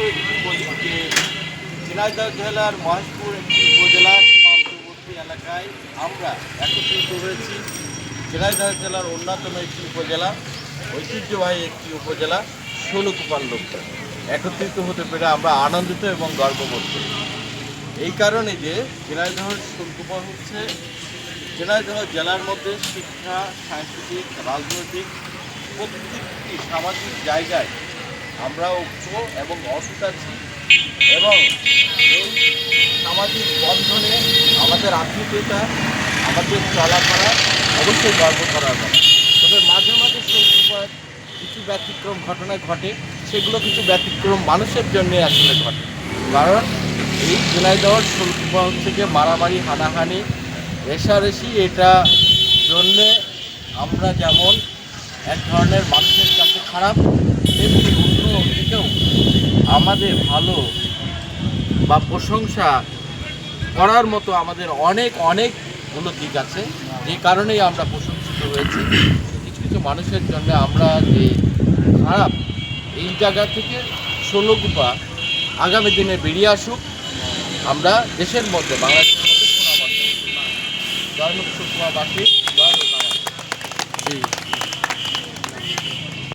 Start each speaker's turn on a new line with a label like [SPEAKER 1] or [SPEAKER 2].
[SPEAKER 1] বলি যে ঝিনাইদহ জেলার মহেশপুর একটি উপজেলা সীমান্তবর্তী এলাকায় আমরা একত্রিত হয়েছি। ঝিনাইদহ জেলার অন্যতম একটি উপজেলা, ঐতিহ্যবাহী একটি উপজেলা ষোলকুপার লোকটা। একত্রিত হতে পেরে আমরা আনন্দিত এবং গর্ববোধ করি। এই কারণে যে ঝিনাইদহ ষোলকুপা হচ্ছে, ঝিনাইদহ জেলার মধ্যে শিক্ষা, সাংস্কৃতিক, রাজনৈতিক প্রত্যেকটি সামাজিক জায়গায় আমরা ঐক্য এবং অসুখ আছি এবং এই সামাজিক বন্ধনে আমাদের আত্মীয়তা, আমাদের চলাফেরা অবশ্যই গর্ব করার কথা। তবে মাঝে মাঝে সেই কিছু ব্যতিক্রম ঘটনা ঘটে, সেগুলো কিছু ব্যতিক্রম মানুষের জন্য আসলে ঘটে। কারণ এই ঝিনাইদহ শুল্কপা থেকে মারামারি, হানাহানি, রেশারেশি, এটা জন্যে আমরা যেমন এক ধরনের মানুষের কাছে খারাপ, তেমনি আমাদের ভালো বা প্রশংসা করার মতো আমাদের অনেক অনেকগুলো দিক আছে যে কারণেই আমরা প্রশংসিত হয়েছি কিছু কিছু মানুষের জন্য আমরা যে খারাপ, এই জায়গা থেকে ষোলোকুপা আগামী দিনে বেরিয়ে আসুক আমরা দেশের মধ্যে, বাংলাদেশের মধ্যে অর্জন করি। জয়।
[SPEAKER 2] জি